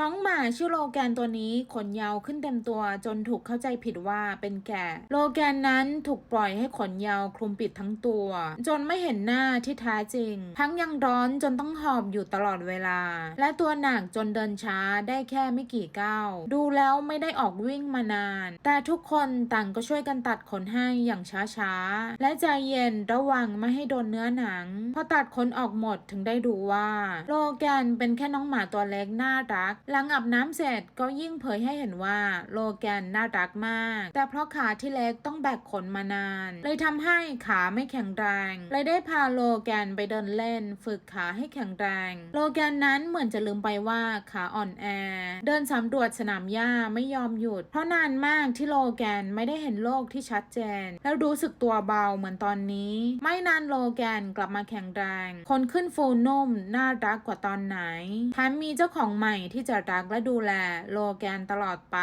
น้องหมาชื่อโลแกนตัวนี้ขนยาวขึ้นเต็มตัวจนถูกเข้าใจผิดว่าเป็นแกะ โลแกนนั้นถูกปล่อยให้ขนยาวคลุมปิดทั้งตัว จนไม่เห็นหน้าที่แท้จริง ทั้งยังร้อนจนต้องหอบอยู่ตลอดเวลา และตัวหนักจนเดินช้าได้แค่ไม่กี่ก้าวดูแล้วไม่ได้ออกวิ่งมานาน แต่ทุกคนต่างก็ช่วยกันตัดขนให้อย่างช้าๆ และใจเย็นระวังไม่ให้โดนเนื้อหนัง พอตัดขนออกหมดถึงได้ดูว่า โลแกนเป็นแค่น้องหมาตัวเล็กน่ารักหลังอาบน้ำเสร็จก็ยิ่งเผยให้เห็นว่าโลแกนน่ารักมาก แต่เพราะขาที่เล็กต้องแบกขนมานาน เลยทำให้ขาไม่แข็งแรง เลยได้พาโลแกนไปเดินเล่น ฝึกขาให้แข็งแรง โลแกนนั้นเหมือนจะลืมไปว่าขาอ่อนแอ เดินสำรวจสนามหญ้าไม่ยอมหยุด เพราะนานมากที่โลแกนไม่ได้เห็นโลกที่ชัดเจน แล้วรู้สึกตัวเบาเหมือนตอนนี้ ไม่นานโลแกนกลับมาแข็งแรง คนขึ้นฟูนุ่มน่ารักกว่าตอนไหนแถมมีเจ้าของใหม่ที่จะรักและดูแลโลแกนตลอดไป